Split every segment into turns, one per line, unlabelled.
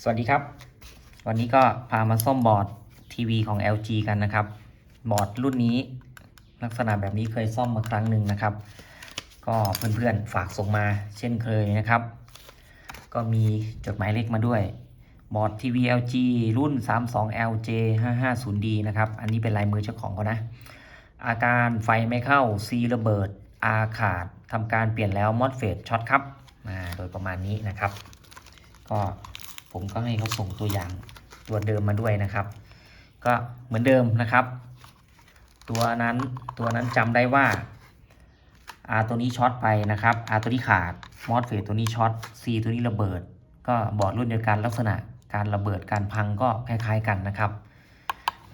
สวัสดีครับ วันนี้ก็พามาซ่อมบอร์ดทีวีของ LG กันนะครับ บอร์ดรุ่นนี้ลักษณะแบบนี้เคยซ่อมมาครั้งหนึ่งนะครับ ก็เพื่อนๆฝากส่งมาเช่นเคยนะครับ ก็มีจดหมายเลขมาด้วย บอร์ดทีวี LG รุ่น 32LJ 550D นะครับ อันนี้เป็นลายมือเจ้าของเขานะ อาการไฟไม่เข้า C ระเบิด R ขาดทำการเปลี่ยนแล้วมอสเฟตช็อตครับอ่าโดยประมาณนี้นะครับ ก็ ผมก็ให้เขาส่งตัวอย่างตัวเดิมมาด้วยนะครับ ก็เหมือนเดิมนะครับ ตัวนั้นตัวนั้นจำได้ว่า R ตัวนี้ช็อตไปนะครับ R ตัวนี้ขาดมอสเฟตตัวนี้ช็อต C ตัวนี้ระเบิด ก็บอร์ดรุ่นเดียวกันลักษณะการระเบิดการพังก็คล้าย ๆกันนะครับ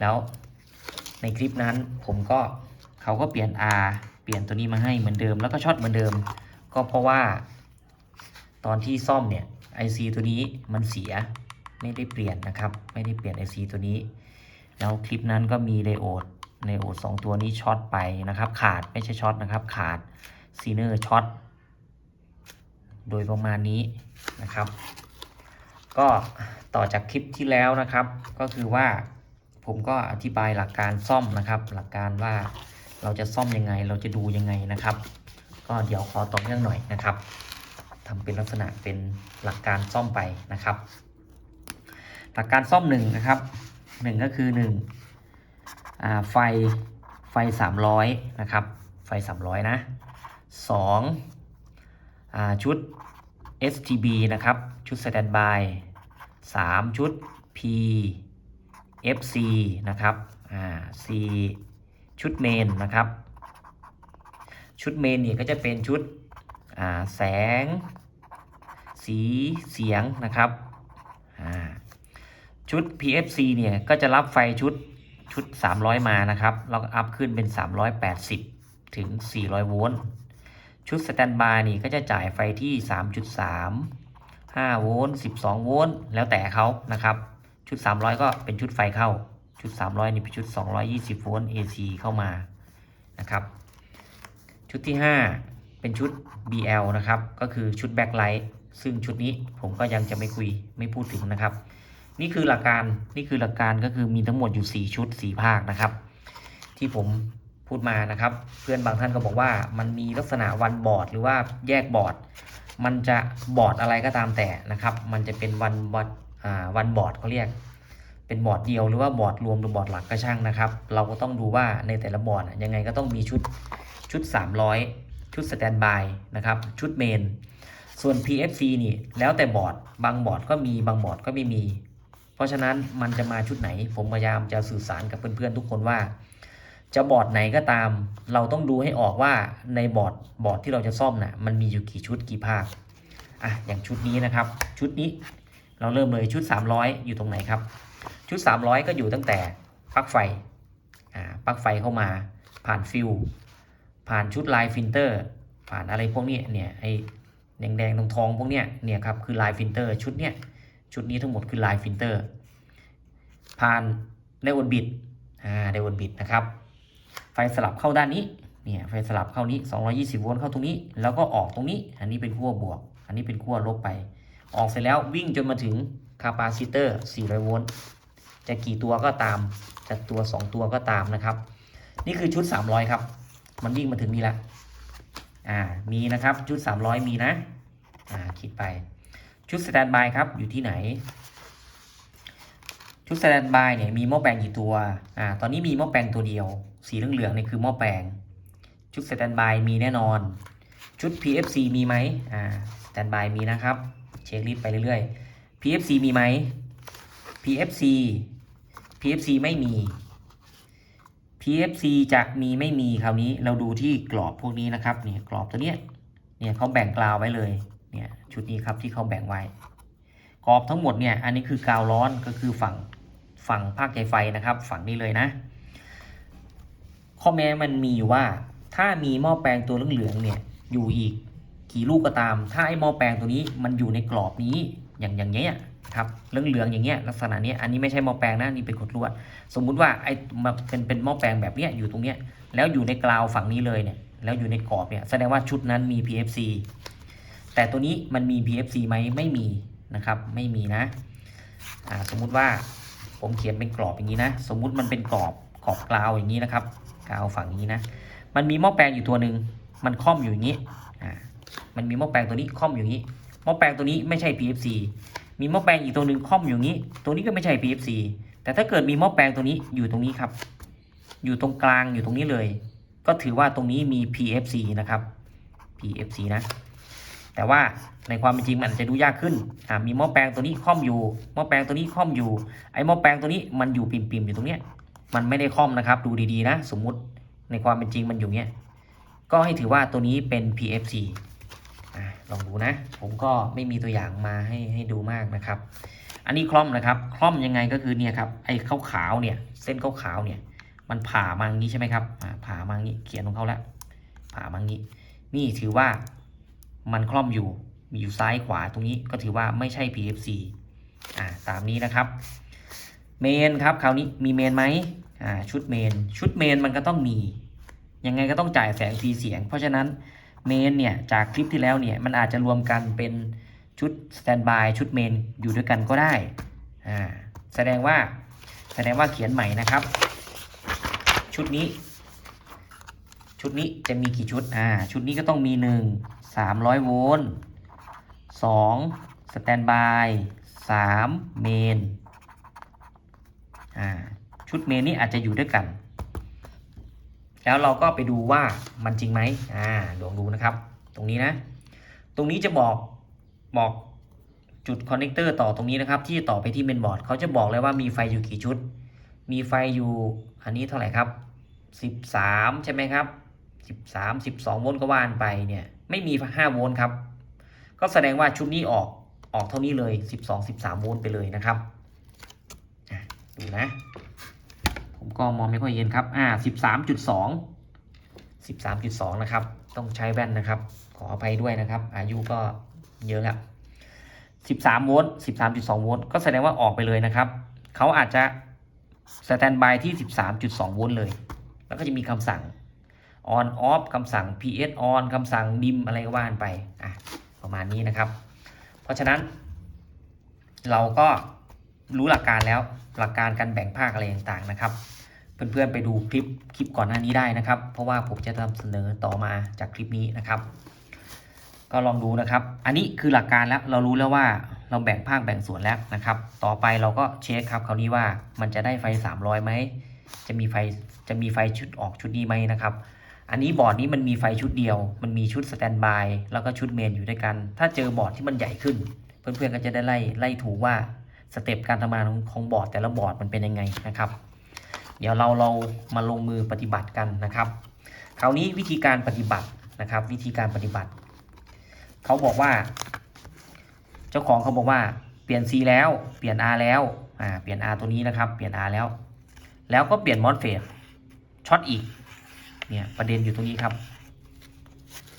แล้วในคลิปนั้นผมก็เขาก็เปลี่ยน R เปลี่ยนตัวนี้มาให้เหมือนเดิม แล้วก็ช็อตเหมือนเดิม ก็เพราะว่า ตอนที่ซ่อมเนี่ย IC ตัวนี้มันเสียไม่ได้เปลี่ยนนะครับ ไม่ได้เปลี่ยน IC ตัวนี้ แล้วคลิปนั้นก็มีไดโอดไดโอดสองตัวนี้ช็อตไปนะครับ ขาดไม่ใช่ช็อตนะครับ ขาดซีเนอร์ช็อตโดยประมาณนี้นะครับ ก็ต่อจากคลิปที่แล้วนะครับ ก็คือว่าผมก็อธิบายหลักการซ่อมนะครับ หลักการว่าเราจะซ่อมยังไง เราจะดูยังไงนะครับ ก็เดี๋ยวขอต่อเนื่องหน่อยนะครับ ทำเป็นลักษณะเป็นหลักการซ่อมไปนะครับ หลักการซ่อมหนึ่งนะครับหนึ่งก็คือหนึ่งอ่าไฟไฟสามร้อยนะครับ ไฟสามร้อยนะสองอ่าชุด STB นะครับ ชุด Standby 3 ชุด P FC นะครับ อ่า C ชุดเมนนะครับ ชุดเมนเนี่ยก็จะเป็นชุด แสง สีเสียงนะครับชุด PFC เนี่ยก็จะรับไฟชุดชุด 300 มานะครับแล้วก็อัพขึ้นเป็น 380 ถึง 400 โวลต์ ชุดสแตนบายนี่ก็จะจ่ายไฟที่ 3.3 5 โวลต์ 12 โวลต์ แล้วแต่เขานะครับ ชุด 300 ก็เป็นชุดไฟเข้า ชุด 300 นี่เป็นชุด 220 โวลต์ AC เข้ามา นะครับ ชุดที่ 5 เป็นชุด BL นะครับ ก็คือชุดแบ็คไลท์ซึ่งชุดนี้ผมก็ยังจะไม่คุยไม่พูดถึงนะครับ นี่คือหลักการนี่คือหลักการก็คือมีทั้งหมดอยู่ 4 ชุด 4 ภาคนะครับ ที่ผมพูดมานะครับ เพื่อนบางท่านก็บอกว่ามันมีลักษณะวันบอร์ดหรือว่าแยกบอร์ด มันจะบอร์ดอะไรก็ตามแต่นะครับ มันจะเป็นวันบอร์ดอ่าวันบอร์ดเขาเรียก เป็นบอร์ดเดียวหรือว่าบอร์ดรวมหรือบอร์ดหลักก็ช่างนะครับ เราก็ต้องดูว่าในแต่ละบอร์ดยังไงก็ต้องมีชุดชุด 300 ชุดสแตนบายนะครับ ชุดเมน ส่วน PFC นี่แล้วแต่บอร์ด บางบอร์ดก็มี บางบอร์ดก็ไม่มี เพราะฉะนั้นมันจะมาชุดไหน ผมพยายามจะสื่อสารกับเพื่อนๆทุกคนว่า จะบอร์ดไหนก็ตาม เราต้องดูให้ออกว่าในบอร์ดบอร์ดที่เราจะซ่อมนะ่ะ มันมีอยู่กี่ชุดกี่ภาค อะ อย่างชุดนี้นะครับ ชุดนี้เราเริ่มเลยชุด 300 อยู่ตรงไหนครับ ชุด 300 ก็อยู่ตั้งแต่ปลั๊กไฟ อ่า ปลั๊กไฟเข้ามาผ่านฟิว ผ่านชุดลายฟิลเตอร์ ผ่านอะไรพวกนี้เนี่ยไอแดงๆตรงทองๆ พวกเนี้ยเนี่ยครับคือลายฟิลเตอร์ชุดเนี้ยชุดนี้ทั้งหมดคือลายฟิลเตอร์ ผ่านไดโอดบิดอ่าไดโอดบิดนะครับ ไฟสลับเข้าด้านนี้เนี่ยไฟสลับเข้านี้ 220 โวลต์เข้าตรงนี้ แล้วก็ออกตรงนี้ อันนี้เป็นขั้วบวก อันนี้เป็นขั้วลบไป ออกเสร็จแล้ววิ่งจนมาถึงคาปาซิเตอร์ 400 โวลต์จะกี่ตัวก็ตามจะตัว 2 ตัวก็ตามนะครับ นี่คือชุด 300 ครับ มันวิ่งมาถึงนี่ละอ่ามีนะครับชุด 300 มีนะอ่าคิดไป ชุดสแตนบายครับอยู่ที่ไหน ชุดสแตนบายเนี่ยมีหม้อแปลงกี่ตัวอ่าตอนนี้มีหม้อแปลงตัวเดียว สีเหลืองๆนี่คือหม้อแปลง ชุดสแตนบายมีแน่นอน ชุด PFC มีไหมอ่าสแตนบายมีนะครับ เช็คลิสต์ไปเรื่อยๆ PFC มีไหม PFC PFC ไม่มี PFC จะมีไม่มีคราวนี้เราดูที่กรอบพวกนี้นะครับเนี่ยกรอบตัวเนี้ยเนี่ยเขาแบ่งกราวไว้เลยเนี่ยชุดนี้ครับที่เขาแบ่งไว้ กรอบทั้งหมดเนี่ยอันนี้คือกาวร้อนก็คือฝั่งฝั่งภาคใจไฟนะครับ ฝั่งนี้เลยนะ ข้อแม้มันมีอยู่ว่าถ้ามีหม้อแปลงตัวเหลืองๆเนี่ยอยู่อีกกี่ลูกก็ตาม ถ้าไอ้หม้อแปลงตัวนี้มันอยู่ในกรอบนี้อย่างอย่างเงี้ย ครับเหลืองๆอย่างเงี้ยลักษณะเนี้ยอันนี้ไม่ใช่หม้อแปลงนะนี่เป็นขดลวด สมมุติว่าไอ้มาเป็นเป็นหม้อแปลงแบบเนี้ยอยู่ตรงเนี้ยแล้วอยู่ในกราวฝั่งนี้เลยเนี่ยแล้วอยู่ในกรอบเนี่ยแสดงว่าชุดนั้นมี PFC แต่ตัวนี้มันมี PFC ไหมไม่มีนะครับไม่มีนะสมมุติว่าผมเขียนเป็นกรอบอย่างนี้นะ สมมุติมันเป็นกรอบกรอบกราวอย่างนี้นะครับกราวฝั่งนี้นะมันมีหม้อแปลงอยู่ตัวหนึ่งมันค่อมอยู่อย่างนี้มันมีหม้อแปลงตัวนี้ค่อมอยู่อย่างนี้หม้อแปลงตัวนี้ไม่ใช่ PFC มีหม้อแปลงอีกตัวหนึ่งค่อมอยู่นี้ ตัวนี้ก็ไม่ใช่ PFC แต่ถ้าเกิดมีหม้อแปลงตัวนี้อยู่ตรงนี้ครับ อยู่ตรงกลางอยู่ตรงนี้เลย ก็ถือว่าตรงนี้มี PFC นะครับ PFC นะ แต่ว่าในความเป็นจริงมันจะดูยากขึ้นอ่ามีหม้อแปลงตัวนี้ค่อมอยู่หม้อแปลงตัวนี้ค่อมอยู่ ไอ้หม้อแปลงตัวนี้มันอยู่ปิ่มๆอยู่ตรงเนี้ย มันไม่ได้ค่อมนะครับ ดูดีๆนะ สมมุติในความเป็นจริงมันอยู่เนี้ย ก็ให้ถือว่าตัวนี้เป็น PFC อลองดูนะ ผมก็ไม่มีตัวอย่างมาให้ให้ดูมากนะครับ อันนี้คล่อมนะครับ คล่อมยังไงก็คือเนี่ยครับ ไอ้ขาวๆเนี่ย เส้นขาวๆเนี่ย มันผ่ามาอย่างนี้ใช่ไหมครับผ่ามาอย่างนี้ เขียนของเขาแล้วผ่ามาอย่างนี้ นี่ถือว่ามันคล่อมอยู่ มีอยู่ซ้ายขวาตรงนี้ ก็ถือว่าไม่ใช่ PFC อ่า ตามนี้นะครับ เมนครับ คราวนี้มีเมนไหมอ่า ชุดเมน ชุดเมนมันก็ต้องมี ยังไงก็ต้องจ่ายแสงสีเสียง เพราะฉะนั้น เมนเนี่ยจากคลิปที่แล้วเนี่ยมันอาจจะรวมกันเป็นชุดสแตนบายชุดเมนอยู่ด้วยกันก็ได้อ่าแสดงว่าแสดงว่าเขียนใหม่นะครับ ชุดนี้ ชุดนี้จะมีกี่ชุดอ่าชุดนี้ก็ต้องมี 1 300 โวลต์2สแตนบาย3เมนอ่าชุดเมนนี้อาจจะอยู่ด้วยกัน แล้วเราก็ไปดูว่ามันจริงไหมอ่าลองดูนะครับ ตรงนี้นะ ตรงนี้จะบอกบอกจุดคอนเนคเตอร์ต่อตรงนี้นะครับ ที่ต่อไปที่เมนบอร์ดเขาจะบอกเลยว่ามีไฟอยู่กี่ชุด มีไฟอยู่อันนี้เท่าไหร่ครับ 13 ใช่ไหมครับ 13 12 โวลต์ก็ว่านไปเนี่ย ไม่มี 5 โวลต์ครับ ก็แสดงว่าชุดนี้ออกออกเท่านี้เลย 12 13 โวลต์ไปเลยนะครับดูนะ ผมก็มองไม่ค่อยเห็นครับ อ่า13.2 13.2นะครับ ต้องใช้แว่นนะครับ ขออภัยด้วยนะครับ อายุก็เยอะแล้ว13โวลต์13.2โวลต์ก็แสดงว่าออกไปเลยนะครับ เขาอาจจะสแตนบายที่13.2โวลต์เลย แล้วก็จะมีคำสั่ง on off คำสั่ง ps on คำสั่ง dim อะไรก็ว่านไป อะ ประมาณนี้นะครับ เพราะฉะนั้น เราก็ รู้หลักการแล้วหลักการการแบ่งภาคอะไรต่างๆนะครับ เพื่อนๆไปดูคลิปคลิปก่อนหน้านี้ได้นะครับ เพราะว่าผมจะนำเสนอต่อมาจากคลิปนี้นะครับ ก็ลองดูนะครับ อันนี้คือหลักการแล้วเรารู้แล้วว่าเราแบ่งภาคแบ่งส่วนแล้วนะครับ ต่อไปเราก็เช็คครับคราวนี้ว่ามันจะได้ไฟ 300ไหมจะมีไฟจะมีไฟชุดออกชุดนี้ไหมนะครับ อันนี้บอร์ดนี้มันมีไฟชุดเดียว มันมีชุดสแตนบายแล้วก็ชุดเมนอยู่ด้วยกัน ถ้าเจอบอร์ดที่มันใหญ่ขึ้น เพื่อนๆก็จะได้ไล่ไล่ถูกว่า สเต็ปการทำงานของของบอร์ดแต่ละบอร์ดมันเป็นยังไงนะครับ เดี๋ยวเราเรามาลงมือปฏิบัติกันนะครับ คราวนี้วิธีการปฏิบัตินะครับ วิธีการปฏิบัติ เขาบอกว่า เจ้าของเขาบอกว่าเปลี่ยน C แล้วเปลี่ยน R แล้วอ่าเปลี่ยน R ตัวนี้นะครับเปลี่ยน R แล้ว แล้วก็เปลี่ยนมอสเฟสช็อตอีกเนี่ยประเด็นอยู่ตรงนี้ครับ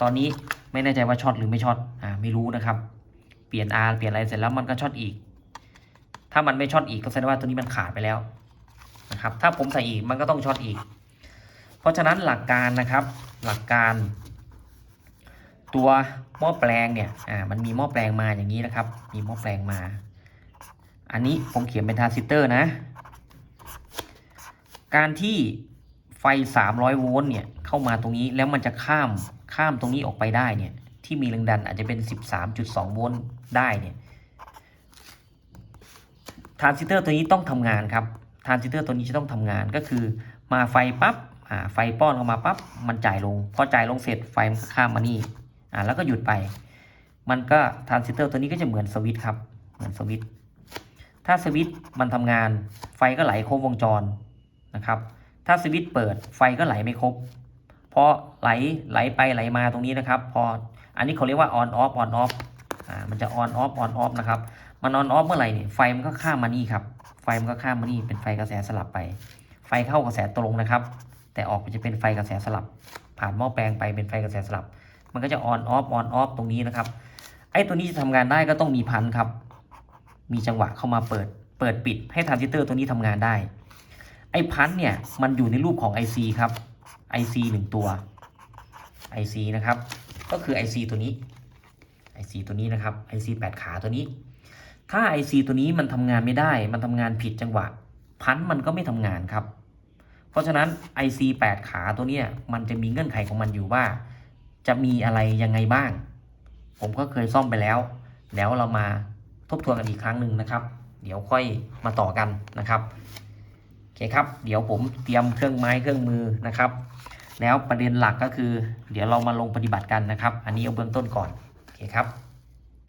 ตอนนี้ไม่แน่ใจว่าช็อตหรือไม่ช็อตอ่าไม่รู้นะครับ เปลี่ยน R เปลี่ยนอะไรเสร็จแล้วมันก็ช็อตอีก ถ้ามันไม่ช็อตอีกก็แสดงว่าตัวนี้มันขาดไปแล้วนะครับ ถ้าผมใส่อีกมันก็ต้องช็อตอีก เพราะฉะนั้นหลักการนะครับ หลักการ ตัวหม้อแปลงเนี่ย อ่า มันมีหม้อแปลงมาอย่างนี้นะครับ มีหม้อแปลงมา อันนี้ผมเขียนเป็นทรานซิสเตอร์นะ การที่ไฟ 300 โวลต์เนี่ย เข้ามาตรงนี้แล้วมันจะข้าม ข้ามตรงนี้ออกไปได้เนี่ย ที่มีแรงดันอาจจะเป็น 13.2 โวลต์ได้เนี่ย ทรานซิสเตอร์ตัวนี้ต้องทำงานครับทรานซิสเตอร์ตัวนี้จะต้องทำงานก็คือ มาไฟปั๊บอ่าไฟป้อนเข้ามาปั๊บมันจ่ายลง พอจ่ายลงเสร็จไฟมันข้ามมานี่อ่าแล้วก็หยุดไป มันก็ทรานซิสเตอร์ตัวนี้ก็จะเหมือนสวิตช์ครับเหมือนสวิตช์ถ้าสวิตช์มันทำงาน ไฟก็ไหลครบวงจรนะครับ ถ้าสวิตช์เปิดไฟก็ไหลไม่ครบพอไหลไหลไปไหลมาตรงนี้นะครับ พออันนี้เขาเรียกว่า on off on off อ่ามันจะ on off on off นะครับ มัน on off เมื่อไหร่เนี่ยไฟมันก็ข้ามมานี่ครับ ไฟมันก็ข้ามมานี่เป็นไฟกระแสสลับไป ไฟเข้ากระแสตรงนะครับ แต่ออกไปจะเป็นไฟกระแสสลับ ผ่านหม้อแปลงไปเป็นไฟกระแสสลับ มันก็จะ on off on off ตรงนี้นะครับ ไอ้ตัวนี้จะทำงานได้ก็ต้องมีพันครับ มีจังหวะเข้ามาเปิด เปิดปิดให้ทรานซิสเตอร์ตัวนี้ทำงานได้ ไอ้พันเนี่ยมันอยู่ในรูปของ IC ครับ IC หนึ่งตัว IC นะครับ ก็คือ IC ตัวนี้ IC ตัวนี้นะครับ IC 8 ขาตัวนี้ ถ้า IC ตัวนี้มันทำงานไม่ได้ มันทำงานผิดจังหวะ พันมันก็ไม่ทำงานครับ เพราะฉะนั้น IC 8 ขาตัวเนี้ยมันจะมีเงื่อนไขของมันอยู่ว่า จะมีอะไรยังไงบ้าง ผมก็เคยซ่อมไปแล้ว แล้วเรามาทบทวนกันอีกครั้งหนึ่งนะครับ เดี๋ยวค่อยมาต่อกันนะครับโอเคครับ เดี๋ยวผมเตรียมเครื่องไม้เครื่องมือนะครับ แล้วประเด็นหลักก็คือ เดี๋ยวเรามาลงปฏิบัติกันนะครับ อันนี้เอาเบื้องต้นก่อน โอเคครับ